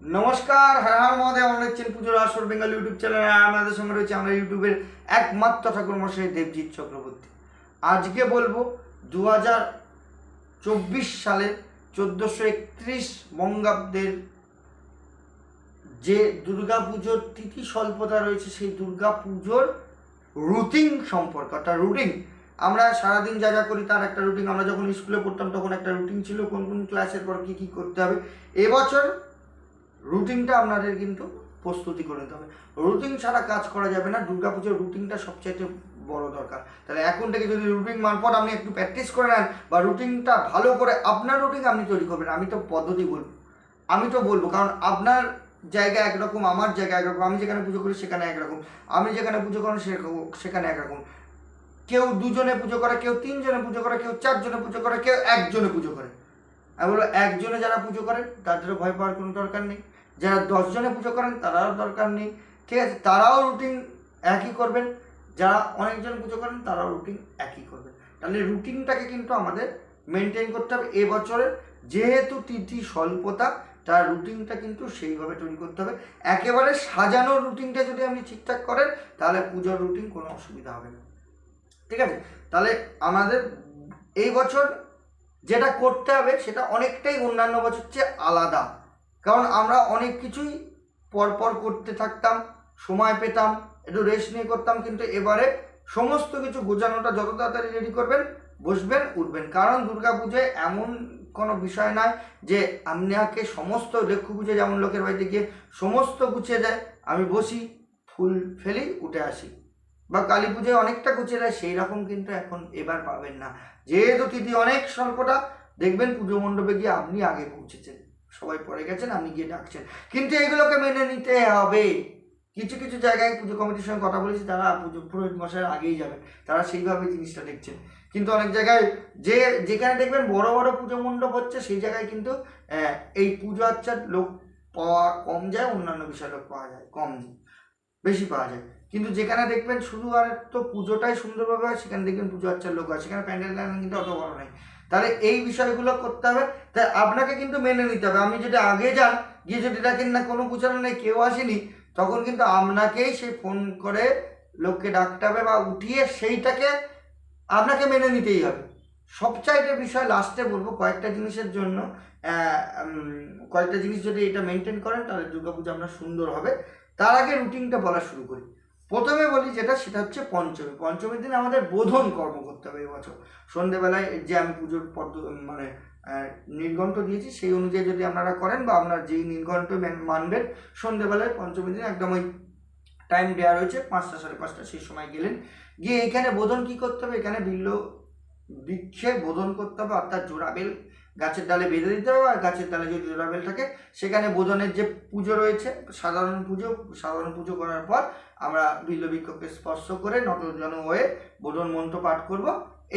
নমস্কার, হর হর মহাদেব আমরা দেখছেন পুজোর আসর বেঙ্গল ইউটিউব চ্যানেল। আমাদের সঙ্গে রয়েছে আমরা ইউটিউবের একমাত্র ঠাকুর মশাই দেবজিৎ চক্রবর্তী। আজকে বলব দু হাজার চব্বিশ সালের চোদ্দোশো একত্রিশ বঙ্গাব্দের যে দুর্গা পুজোর তিথি স্বল্পতা রয়েছে, সেই দুর্গা পুজোর রুটিন সম্পর্কে, অর্থাৎ রুটিন। আমরা সারাদিন যা যা করি তার একটা রুটিন। আমরা যখন স্কুলে পড়তাম তখন একটা রুটিন ছিল, কোন কোন ক্লাসের পর কী কী করতে হবে। এবছর রুটিনটা আপনাদের কিন্তু প্রস্তুতি করে নিতে হবে। রুটিন ছাড়া কাজ করা যাবে না, দুর্গাপুজোর রুটিনটা সবচাইতে বড় দরকার। তাহলে এখন থেকে যদি রুটিন মারফত আপনি একটু প্র্যাকটিস করে নেন বা রুটিনটা ভালো করে আপনার রুটিন আপনি তৈরি করবেন, আমি তো পদ্ধতি বলব আমি তো বলব, কারণ আপনার জায়গা একরকম, আমার জায়গা একরকম, আমি যেখানে পুজো করি সেখানে একরকম, আমি যেখানে পুজো করি সেখানে একরকম। কেউ দুজনে পুজো করে, কেউ তিনজনে পুজো করে, কেউ চারজনে পুজো করে, কেউ একজনে পুজো করে। আমি বলব, একজনে যারা পুজো করেন তাদেরও ভয় পাওয়ার কোনো দরকার নেই। যারা দশজনে পুজো করেন তারাও দরকার নেই। ঠিক আছে, তারাও রুটিন একই করবেন। যারা অনেকজন পুজো করেন তারাও রুটিন একই করবেন। তাহলে রুটিনটাকে কিন্তু আমাদের মেনটেন করতে হবে। এবছরে যেহেতু তিথি স্বল্পতা, তার রুটিনটা কিন্তু সেইভাবে তৈরি করতে হবে। একেবারে সাজানো রুটিনটা যদি আপনি ঠিকঠাক করেন, তাহলে পুজোর রুটিন কোনো অসুবিধা হবে না। ঠিক আছে? তাহলে আমাদের এই বছর যেটা করতে হবে, সেটা অনেকটাই অন্যান্য বছর চেয়ে আলাদা। কারণ আমরা অনেক কিছুই পরপর করতে থাকতাম, সময় পেতাম, একটু রেস্ট নিয়ে করতাম, কিন্তু এবারে সমস্ত কিছু গোছানোটা যত তাড়াতাড়ি রেডি করবেন, বসবেন, উঠবেন। কারণ দুর্গা পুজোয় এমন কোনো বিষয় নয় যে আপনাকে সমস্ত লক্ষ্য পুজো যেমন লোকের বাড়িতে গিয়ে সমস্ত গুছিয়ে যায় আমি বসি, ফুল ফেলি, উঠে আসি। বা কালী পুজোয় অনেকটা গুছিয়ে দেয়, সেই রকম কিন্তু এখন এবার পাবেন না। যেহেতু তিথি অনেক স্বল্পটা, দেখবেন পুজো মণ্ডপে গিয়ে আপনি আগে পৌঁছেছেন। সবাই পরে গেছেন, আপনি গিয়ে ডাকছেন। কিন্তু এগুলোকে মেনে নিতে হবে। কিছু কিছু জায়গায় পুজো কমিটির সঙ্গে কথা বলেছি, তারা পুজো পুরোহিত মশাইয়ের আগেই যাবে। তারা সেইভাবে জিনিসটা দেখছেন। কিন্তু অনেক জায়গায় যে, যেখানে দেখবেন বড় বড় পুজো মণ্ডপ হচ্ছে, সেই জায়গায় কিন্তু এই পুজো আচ্ছার লোক পাওয়া কম যায়, অন্যান্য বিষয় লোক পাওয়া যায়, কম বেশি পাওয়া যায়। কিন্তু যেখানে দেখবেন শুধু আর তো পুজোটাই সুন্দরভাবে হয়, সেখানে দেখবেন পুজো আচ্ছার লোক হয়। সেখানে প্যান্ডেল কিন্তু অত বড় নেই। তাহলে এই বিষয়গুলো করতে হবে। তাই আপনাকে কিন্তু মেনে নিতে হবে। আপনি যদি আগে যান, গিয়ে যদি দেখেন না কোনো পুজোর নেই, কেউ আসেনি, তখন কিন্তু আপনাকেই সে ফোন করে লোককে ডাকতে হবে বা উঠিয়ে সেইটাকে আপনাকে মেনে নিতেই হবে। সবচাইতে বিষয় লাস্টে বলব কয়েকটা জিনিসের জন্য। কয়েকটা জিনিস যদি এটা মেনটেন করেন, তাহলে দুর্গাপুজো আপনার সুন্দর হবে। তার আগে রুটিনটা বলা শুরু করি। প্রথমে বলি যেটা, সেটা হচ্ছে পঞ্চমী। পঞ্চমীর দিন আমাদের বোধন কর্ম করতে হবে এবছর। সন্ধেবেলায় যে আমি পুজোর পদ্ধ মানে নির্ঘণ্ট দিয়েছি, সেই অনুযায়ী যদি আপনারা করেন বা আপনার যেই নির্ঘণ্ট মানবেন, সন্ধেবেলায় পঞ্চমী দিন একদম ওই টাইম দেওয়া রয়েছে, পাঁচটা সাড়ে পাঁচটা সেই সময় গেলেন। গিয়ে এখানে বোধন কি করতে হবে? এখানে বিল্ল বৃক্ষে বোধন করতে হবে, অর্থাৎ জোড়াবেল গাছের ডালে বেঁধে দিতে হবে আর গাছের ডালে যদি জোড়াবেল থাকে, সেখানে বোধনের যে পুজো রয়েছে, সাধারণ পুজো সাধারণ পুজো করার পর আমরা বিল্ল বৃক্ষকে স্পর্শ করে নটজন হয়ে বোধন মন্ত্র পাঠ করব।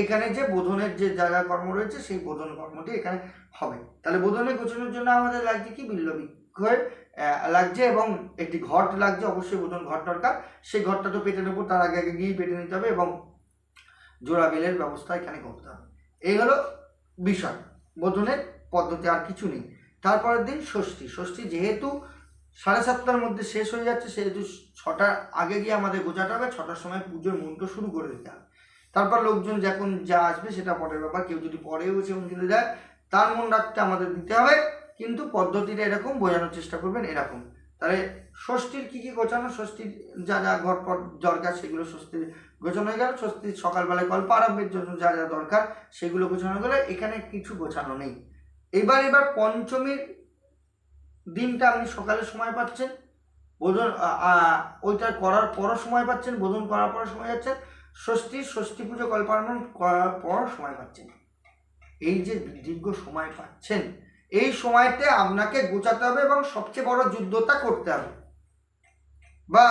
এখানে যে বোধনের যে জায়গা কর্ম রয়েছে, সেই বোধন কর্মটি এখানে হবে। তাহলে বোধনে গোছানোর জন্য আমাদের লাগছে কি? বিল্ল বৃক্ষের লাগছে এবং একটি ঘট লাগছে, অবশ্যই বোধন ঘর দরকার। সেই ঘরটা তো পেটে নেব তার আগে আগে গিয়ে পেটে নিতে হবে এবং জোড়া বেলের ব্যবস্থা এখানে করতে হবে। এই হলো বিষয়। বোধনের পদ্ধতি আর কিছু নেই। তারপরের দিন ষষ্ঠী। ষষ্ঠী যেহেতু সাড়ে সাতটার মধ্যে শেষ হয়ে যাচ্ছে, সেহেতু ছটার আগে গিয়ে আমাদের গোছাতে হবে, ছটার সময় পুজোর মন্ত্র শুরু করে দিতে হবে। তারপর লোকজন যখন যা আসবে সেটা পরের ব্যাপার। কেউ যদি পরেও এসে দিতে যায়, তার মন রাখতে আমাদের দিতে হবে। কিন্তু পদ্ধতিটা এরকম, বোঝানোর চেষ্টা করবেন এরকম। তাহলে ষষ্ঠীর কী কী গোছানো, ষষ্ঠীর যা যা ঘর দরকার সেগুলো ষষ্ঠীর গোছানো হয়ে গেল ষষ্ঠীর সকালবেলায় কল্প আরম্ভের জন্য যা যা দরকার সেগুলো গোছানো গেলে, এখানে কিছু গোছানো নেই। এবার এবার পঞ্চমীর দিনটা আপনি সকালে সময় পাচ্ছেন, বোধন ওইটা করার পরও সময় পাচ্ছেন, বোধন করার পরও সময় যাচ্ছেন ষষ্ঠী ষষ্ঠী পুজো কল্পারম্ভন করার পর সময় পাচ্ছেন। এই যে দীর্ঘ সময় পাচ্ছেন, এই সময়তে আপনাকে গোছাতে হবে এবং সবচেয়ে বড় যুদ্ধটা করতে হবে। বা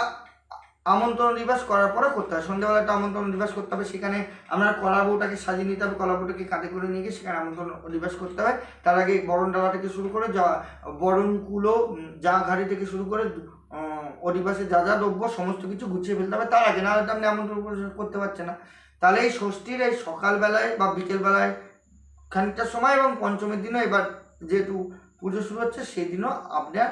আমন্ত্রণ দিবস করার পরে করতে হবে সন্ধ্যেবেলা একটা আমন্ত্রণ দিবস করতে হবে, সেখানে আমরা কলা বউটাকে সাজিয়ে নিতে হবে, কলা বউটাকে কাঁধে করে নিয়ে গিয়ে সেখানে আমন্ত্রণ দিবস করতে হবে তার আগে বরণ ডালা থেকে শুরু করে যা, বরণ কুলো যা ঘাড়ি থেকে শুরু করে অধিবাসে যা যা দ্রব্য সমস্ত কিছু গুছিয়ে ফেলতে হবে। তার আগে না হলে তো আপনি আমন্ত্রণ করতে পারছে না। তাহলে এই ষষ্ঠীর এই সকালবেলায় বা বিকেলবেলায় খানিকটা সময় এবং পঞ্চমীর দিনও এবার যেহেতু পুজো শুরু হচ্ছে, সেদিনও আপনার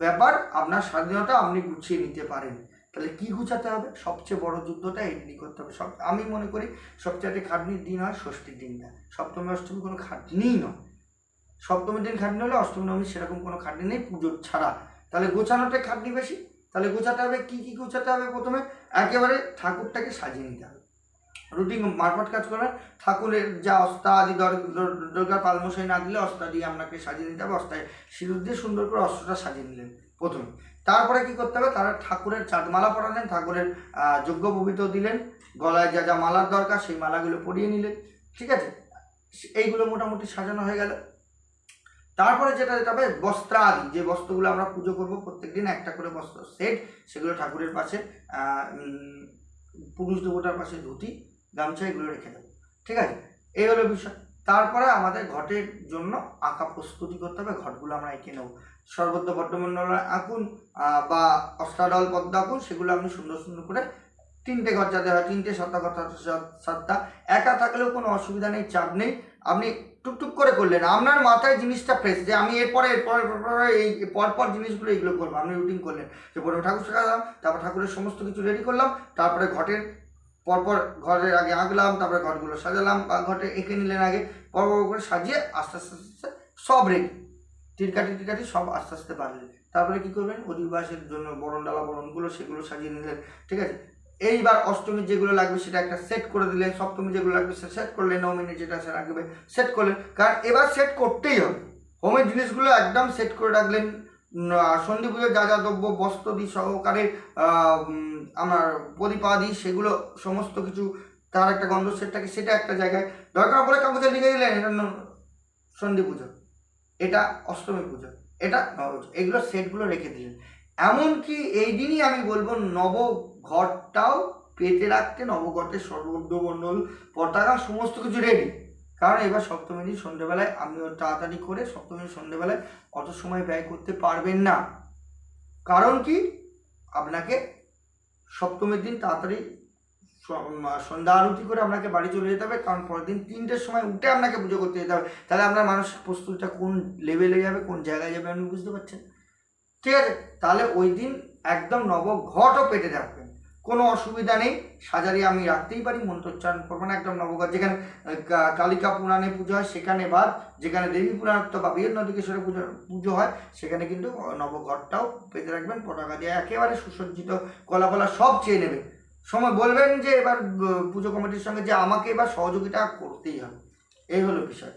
ব্যাপার, আপনার স্বাধীনতা আপনি গুছিয়ে নিতে পারেন। তাহলে কি গুছাতে হবে? সবচেয়ে বড় যুদ্ধটা এদিনই করতে হবে। সব আমি মনে করি সবচেয়ে খাটনির দিন হয় ষষ্ঠীর দিনটা সপ্তমী, অষ্টমী কোনো খাটনিই নয়। সপ্তমীর দিন খাটনি হলে অষ্টমী নবমী সেরকম কোনো খাটনি নেই পুজো ছাড়া। তাহলে গোছানোটাই খাটনি বেশি? তাহলে গোছাতে হবে, কী কী গোছাতে হবে প্রথমে? একেবারে ঠাকুরটাকে সাজিয়ে নিতে হবে। রুটিন মারফত কাজ করবেন ঠাকুরের যা অস্তা আদি দর- দর- দুর্গা পালমশাই না দিলে অস্তা দিয়ে আপনাকে সাজিয়ে নিতে হবে। অস্তায় সিঁদুর দিয়ে সুন্দর করে অস্ত্রটা সাজিয়ে নিলেন প্রথমে। তারপরে কি করতে হবে? তারা ঠাকুরের চাঁদমালা পরালেন, ঠাকুরের যজ্ঞ পবিত্র দিলেন, গলায় যা যা মালার দরকার সেই মালাগুলো পরিয়ে নিলেন, ঠিক আছে? এইগুলো মোটামুটি সাজানো হয়ে গেল। তারপরে যেটা যেটা হবে, বস্ত্রাদি, যে বস্ত্রগুলো আমরা পুজো করব প্রত্যেকদিন, একটা করে বস্ত্র সেট, সেগুলো ঠাকুরের পাশে পুরুষ দেবতার পাশে ধুতি, গামছা, এগুলো রেখে দেবো, ঠিক আছে? এই হলো বিষয়। তারপরে আমাদের ঘটের জন্য আঁকা প্রস্তুতি করতে হবে, ঘটগুলো আমরা এঁকে নেব। সর্বত্র বট্টমণ্ডল আঁকুন বা অষ্টাডল পদ্মা আঁকুন, সেগুলো আপনি সুন্দর সুন্দর করে তিনটে ঘর যাতে হয়, তিনটে সাতটা কথা সাতটা। একা থাকলেও কোনো অসুবিধা নেই, চাপ নেই। আপনি টুকটুক করে করলেন, আপনার মাথায় জিনিসটা ফ্রেশ যে আমি এরপরে এরপরে এই পরপর জিনিসগুলো এইগুলো করব, আপনি রুটিন করলেন। যে প্রথমে ঠাকুর শেখালাম তারপর ঠাকুরের সমস্ত কিছু রেডি করলাম, তারপরে ঘটের পরপর ঘরের আগে আঁকলাম, তারপরে ঘরগুলো সাজালাম, বা ঘটে এঁকে নিলেন আগে পরপর করে সাজিয়ে আস্তে আস্তে আস্তে সব রেডি টিরকাটি টিরকাটি সব আস্তে আস্তে পারলেন তারপরে কি করবেন? অধিবাসের জন্য বরণ ডালা বরণগুলো সেগুলো সাজিয়ে নিলেন, ঠিক আছে? এইবার অষ্টমীর যেগুলো লাগবে সেটা একটা সেট করে দিলেন, সপ্তমী যেগুলো লাগবে সেটা সেট করলেন নবমীর যেটা সে রাখবে সেট করলেন। কারণ এবার সেট করতেই হবে। হোমের জিনিসগুলো একদম সেট করে রাখলেন। সন্ধি পুজোর যা যা দ্রব্য বস্ত্রদি সহকারে আমার প্রদীপাদি সেগুলো সমস্ত কিছু, তার একটা গন্ধ সেটটাকে সেটা একটা জায়গায়। দরকার পড়ে কাগজে লিখে দিলেন, এটা সন্ধি পুজো। এটা অষ্টমী পুজো, এটা নবপুজো এগুলো সেটগুলো রেখে দিলেন। এমনকি এই দিনই আমি বলব নব ঘরটাও পেতে রাখতে নবঘটের সর্বদ্রমণ্ডল পতাকা, সমস্ত কিছু রেডি কারণ এবার সপ্তমী দিন সন্ধ্যেবেলায় আপনি তাড়াতাড়ি করে সপ্তমী সন্ধ্যেবেলায় অত সময় ব্যয় করতে পারবেন না। কারণ কি? আপনাকে সপ্তমীর দিন তাড়াতাড়ি সন্ধ্যা আরতি করে আপনাকে বাড়ি চলে যেতে হবে, কারণ পরের দিন তিনটের সময় উঠে আপনাকে পুজো করতে যেতে হবে। তাহলে আপনার মানসিক প্রস্তুতিটা কোন লেভেলে যাবে, কোন জায়গায় যাবে আপনি বুঝতে পারছেন? ঠিক আছে? তাহলে ওই দিন একদম নবঘটও পেটে রাখবেন কোনো অসুবিধা নেই সাজারি আমি রাখতেই পারি, মন্ত্রোচ্চারণ করব না, একদম নবঘট যেখানে কালিকা পুরাণে পুজো হয়, সেখানে বাদ যেখানে দেবী পুরাণত্ব বা বীর নদীকেশ্বরে পুজো পুজো হয়, সেখানে কিন্তু নবঘটটাও পেতে রাখবেন পতাকা দিয়ে একেবারে সুসজ্জিত কলা কলা সব চেয়ে নেবেন সময় বলবেন যে এবার পুজো কমিটির সঙ্গে যে আমাকে এবার সহযোগিতা করতেই হবে। এই হলো বিষয়।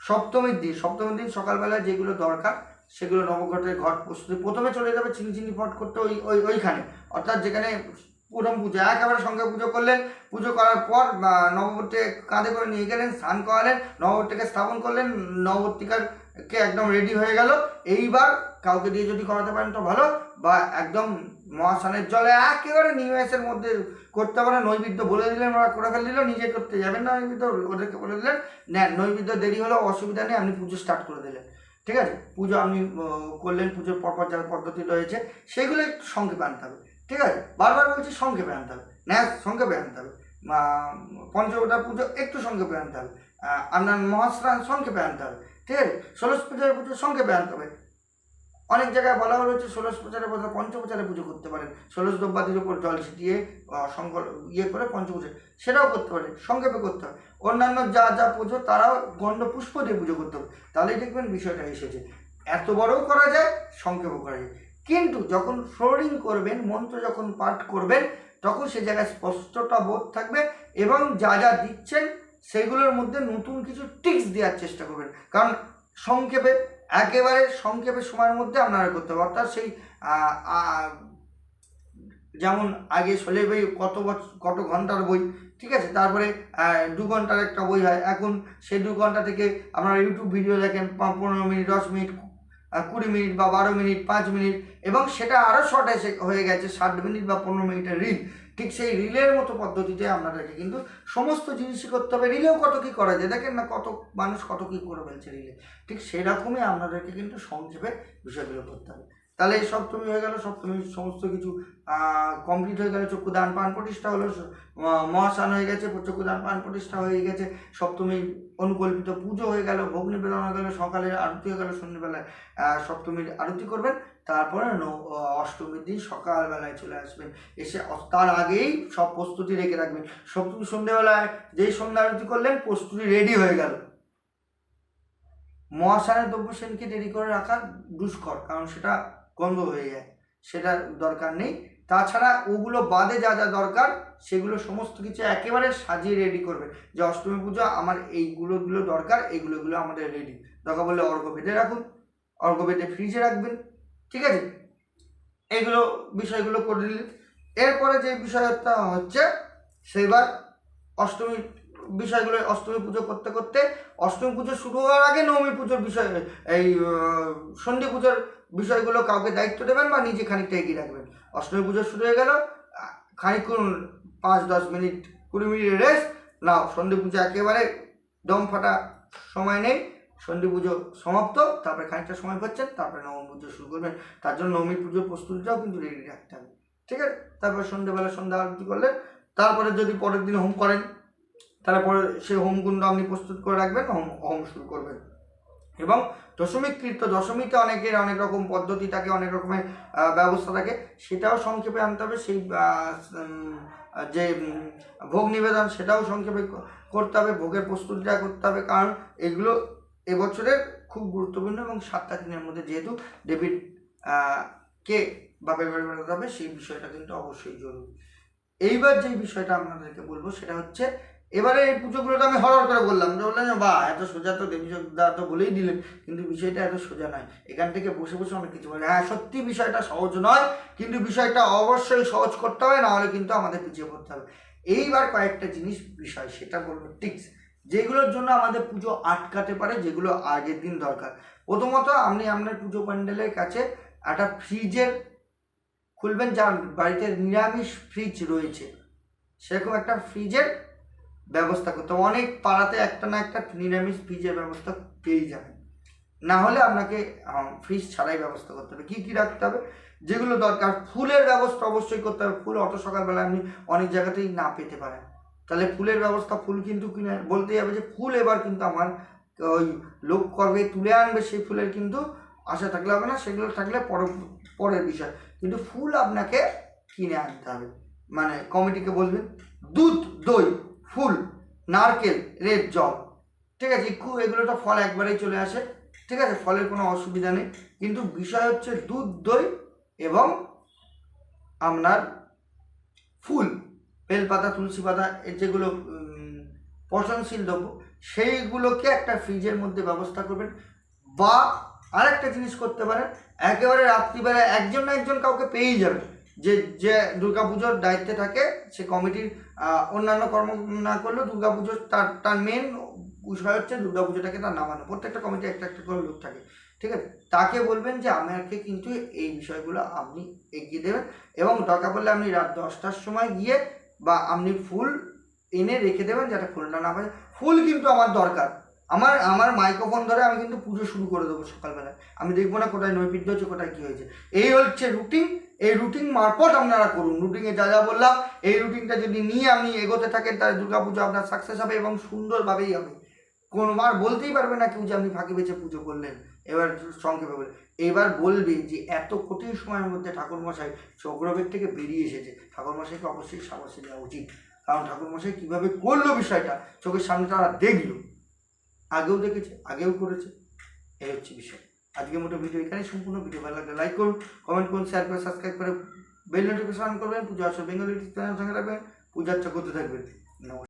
সপ্তমীর দিন সপ্তমীর দিন সকালবেলা যেগুলো দরকার, সেগুলো নবঘটের ঘট প্রস্তুতি। প্রথমে চলে যাবে চিনি চিনি ফট করতে ওই ওই, ওইখানে। অর্থাৎ যেখানে প্রথম পুজো, একেবারে সঙ্গে পুজো করলেন। পুজো করার পর নববর্তীকে কাঁধে করে নিয়ে গেলেন, স্নান করালেন, নববর্তীকে স্থাপন করলেন নববর্তিকারকে একদম রেডি হয়ে গেল এইবার কাউকে দিয়ে যদি করাতে পারেন তো ভালো বা একদম মহাস্নানের জলে একেবারে নিমেষের মধ্যে করতে পারে নৈবেদ্য বলে দিলেন ওরা করে ফেলে দিল নিজে করতে যাবেন না নৈবেদ্য ওদেরকে বলে দিলেন নেন নৈবেদ্য দেরি হলেও অসুবিধা নেই আপনি পুজো স্টার্ট করে দিলেন ঠিক আছে? পুজো আপনি করলেন পুজোর পরপর যা পদ্ধতি রয়েছে সেগুলো একটু সংক্ষেপে আনতে হবে ঠিক আছে? বারবার বলছি সংক্ষেপে আনতে হবে ন্যাস সংক্ষেপে আনতে হবে আহ, পঞ্চবটার পুজো একটু সংক্ষেপে আনতে হবে আপনার মহাস্নান সংক্ষেপে আনতে হবে ঠিক আছে ষোলশ পূজার পুজো সঙ্গে আনতে হবে। অনেক জায়গায় বলা হলো যে ষোলশ প্রচারের বদলে পঞ্চপ্রচারে পুজো করতে পারেন। ষোলশ দ্রব্যাদির উপর জল ছিটিয়ে সংকল ইয়ে করে পঞ্চপ্রচার সেটাও করতে পারেন, সংক্ষেপে করতে হবে অন্যান্য যা যা পুজো, তারাও গণ্ড পুষ্প দিয়ে পুজো করতে হবে। তাহলেই দেখবেন বিষয়টা এসেছে। এত বড়ও করা যায়, সংক্ষেপও করা যায়। কিন্তু যখন ফ্লোরিং করবেন, মন্ত্র যখন পাঠ করবেন, তখন সে জায়গায় স্পষ্টতা বোধ থাকবে এবং যা যা দিচ্ছেন সেগুলোর মধ্যে নতুন কিছু টিক্স দেওয়ার চেষ্টা করবেন। কারণ সংক্ষেপে, একেবারে সংক্ষেপে সময়ের মধ্যে আপনারা করতে হবে। অর্থাৎ সেই যেমন আগে শোলে বই কত বছর কত ঘণ্টার বই, ঠিক আছে? তারপরে দু ঘণ্টার একটা বই হয়। এখন সেই দু ঘণ্টা থেকে আপনারা ইউটিউব ভিডিও দেখেন পনেরো মিনিট, দশ মিনিট কুড়ি মিনিট বা বারো মিনিট, পাঁচ মিনিট, এবং সেটা আরও শর্ট এসে হয়ে গেছে ষাট মিনিট বা পনেরো মিনিটের রিল ঠিক সেই রিলের মতো পদ্ধতিতে আপনাদেরকে কিন্তু সমস্ত জিনিসই করতে হবে। রিলেও কত কী করা যায়? দেখেন না কত মানুষ কত কী করে ফেলছে রিলে। ঠিক সেরকমই আপনাদেরকে কিন্তু সংক্ষেপে বিষয়গুলো করতে হবে। তাহলে এই সপ্তমী হয়ে গেল সপ্তমী সমস্ত কিছু কমপ্লিট হয়ে গেল চক্ষুদান পান প্রতিষ্ঠা হলো মহাসান হয়ে গেছে চক্ষুদান পান প্রতিষ্ঠা হয়ে গেছে সপ্তমী অনুকল্পিত পুজো হয়ে গেল, ভোগ নিবেদন হয়ে গেল, সকালে আরতি হয়ে গেল, সন্ধ্যেবেলায় সপ্তমীর আরতি করবেন, তারপরে অষ্টমীর দিন সকালবেলায় চলে আসবেন। এসে তার আগেই সব প্রস্তুতি রেখে রাখবেন। সপ্তমী সন্ধ্যেবেলায় যেই সন্ধ্যা আরতি করলেন, প্রস্তুতি রেডি হয়ে গেল। মহাসানের দ্রব্য সেনকে দেরি করে রাখা দুষ্কর, কারণ সেটা গন্ধ হয়ে যায়। সেটা দরকার নেই। তাছাড়া ওগুলো বাদে যা যা দরকার, সেগুলো সমস্ত কিছু একেবারে সাজিয়ে রেডি করবেন যে অষ্টমী পুজো, আমার এইগুলোগুলো দরকার এইগুলোগুলো আমাদের রেডি দরকার বললে অর্ঘ বেঁধে রাখুন অর্ঘ বেঁধে ফ্রিজে রাখবেন, ঠিক আছে? এগুলো বিষয়গুলো করে দিলেন। এরপরে যে বিষয়টা হচ্ছে সেবার অষ্টমী বিষয়গুলো, অষ্টমী পুজো করতে করতে, অষ্টমী পুজো শুরু হওয়ার আগে নবমী পুজোর বিষয়, এই সন্ধি পুজোর বিষয়গুলো কাউকে দায়িত্ব দেবেন বা নিজে খানিকটা এগিয়ে রাখবেন। অষ্টমী পুজো শুরু হয়ে গেল আহ, খানিকক্ষণ পাঁচ দশ মিনিট কুড়ি মিনিট রেস্ট নাও সন্ধি পুজো একেবারে দম ফাটা সময় নেই সন্ধি পুজো সমাপ্ত তারপরে খানিকটা সময় পাচ্ছেন তারপরে নবমী পুজো শুরু করবেন। তার জন্য নবমী পুজোর প্রস্তুতিটাও কিন্তু রেডি রাখতে হবে ঠিক আছে? তারপরে সন্ধ্যেবেলা সন্ধ্যা আরতি করলেন তারপরে যদি পরের দিন হোম করেন তাহলে পরে সেই হোমগুলো আপনি প্রস্তুত করে রাখবেন হোম হোম শুরু করবেন। এবং দশমিক কীর্ত দশমীতে অনেকের অনেক রকম পদ্ধতি থাকে অনেক রকমের ব্যবস্থা থাকে সেটাও সংক্ষেপে আনতে হবে সেই যে ভোগ নিবেদন সেটাও সংক্ষেপে করতে হবে ভোগের প্রস্তুতিটা করতে হবে কারণ এগুলো এবছরের খুব গুরুত্বপূর্ণ এবং সাতটা দিনের মধ্যে যেহেতু আহ, কে বা বাড়ি বেড়াতে হবে সেই বিষয়টা কিন্তু অবশ্যই জরুরি। এইবার যে বিষয়টা আপনাদেরকে বলব সেটা হচ্ছে এবারে এই পুজোগুলো তো আমি হরর করে বললাম। যে বললাম যে বা, এত সোজা তো দেবী দা তো বলেই দিলেন। কিন্তু বিষয়টা এত সোজা নয়। এখান থেকে বসে বসে অনেক কিছু বলে। হ্যাঁ সত্যি বিষয়টা সহজ নয়, কিন্তু বিষয়টা অবশ্যই সহজ করতে হবে, নাহলে কিন্তু আমাদের পিছিয়ে পড়তে হবে। এইবার কয়েকটা জিনিস, বিষয়, সেটা বলব। টিক্স যেগুলোর জন্য আমাদের পুজো আটকাতে পারে, যেগুলো আগের দিন দরকার। প্রথমত, আপনি আপনার পুজো প্যান্ডেলের কাছে একটা ফ্রিজের খুলবেন, যার বাড়িতে নিরামিষ ফ্রিজ রয়েছে। সেরকম একটা ফ্রিজের ব্যবস্থা করতে অনেক পাড়াতে একটা না একটা নিরামিষ ফ্রিজের ব্যবস্থা পেয়েই যাবেন। না হলে আপনাকে ফ্রিজ ছাড়াই ব্যবস্থা করতে হবে। কী কী রাখতে হবে? যেগুলো দরকার, ফুলের ব্যবস্থা অবশ্যই করতে হবে। ফুল অত সকালবেলা আপনি অনেক জায়গাতেই না পেতে পারেন। তাহলে ফুলের ব্যবস্থা, ফুল কিন্তু কিনে, বলতেই হবে যে ফুল এবার কিন্তু আমার, ওই লোক করবে, তুলে আনবে, সেই ফুলের কিন্তু আশা থাকলে হবে না, সেগুলো থাকলে পর পরের বিষয়। কিন্তু ফুল আপনাকে কিনে আনতে হবে। মানে কমিটিকে বলবেন, দুধ, দই। ফুল, নারকেল, রেড জল ঠিক আছে একটু এগুলো তো ফল একবারেই চলে আসে। ঠিক আছে, ফলের কোনো অসুবিধা নেই। কিন্তু বিষয় হচ্ছে দুধ, দই এবং আপনার ফুল, বেলপাতা তুলসী পাতা যেগুলো পচনশীল দ্রব্য, সেইগুলোকে একটা ফ্রিজের মধ্যে ব্যবস্থা করবেন। বা আরেকটা জিনিস করতে পারেন, একেবারে রাত্রিবেলা একজন না একজন কাউকে পেয়েই যাবেন। যে যে দুর্গাপুজোর দায়িত্বে থাকে, সে কমিটির অন্যান্য কর্ম না করলেও দুর্গাপুজোর তার তার মেন বিষয় হচ্ছে দুর্গাপুজোটাকে তার নামানো। প্রত্যেকটা কমিটি একটা একটা করে লোক থাকে। ঠিক আছে? তাকে বলবেন যে, আমাকে কিন্তু এই বিষয়গুলো আপনি এগিয়ে দেবেন এবং দরকার পড়লে আপনি রাত দশটার সময় গিয়ে বা আপনি ফুল এনে রেখে দেবেন যাতে ফুলটা না পায় ফুল কিন্তু আমার দরকার। আমার আমার মাইক্রোফোন ধরে আমি কিন্তু পুজো শুরু করে দেবো সকালবেলায় আমি দেখব না কোথায় নৈবেদ্য হচ্ছে কোথায় কী হয়েছে। এই হচ্ছে রুটিন এই রুটিন মারফত আপনারা করুন। রুটিনে যা যা বললাম, এই রুটিনটা যদি নিয়ে আপনি এগোতে থাকেন, তাহলে দুর্গাপুজো আপনার সাকসেস হবে এবং সুন্দরভাবেই হবে। কোনোবার বলতেই পারবে না কেউ যে আপনি ফাঁকি বেছে পুজো করলেন। এবার সংক্ষেপে বলে, এবার বলবে যে এত কঠিন সময়ের মধ্যে ঠাকুরমশাই চক্রবেগ থেকে বেরিয়ে এসেছে। ঠাকুরমশাইকে অবশ্যই সাবাসে দেওয়া উচিত। কারণ ঠাকুরমশাই কীভাবে করল বিষয়টা, চোখের সামনে তারা দেখল। আগেও দেখেছে, আগেও করেছে। এই হচ্ছে বিষয়। আজকে মোটো ভিডিও এখানে সম্পূর্ণ। ভিডিও ভালো লাগলে লাইক করুন কমেন্ট করুন শেয়ার করে সাবস্ক্রাইব করে বেল নোটিফিকেশন করবেন। পূজা আসবে বেঙ্গলি চ্যানেল সঙ্গে রাখবেন পূজার চক্রতে থাকবেন। নমস্কার।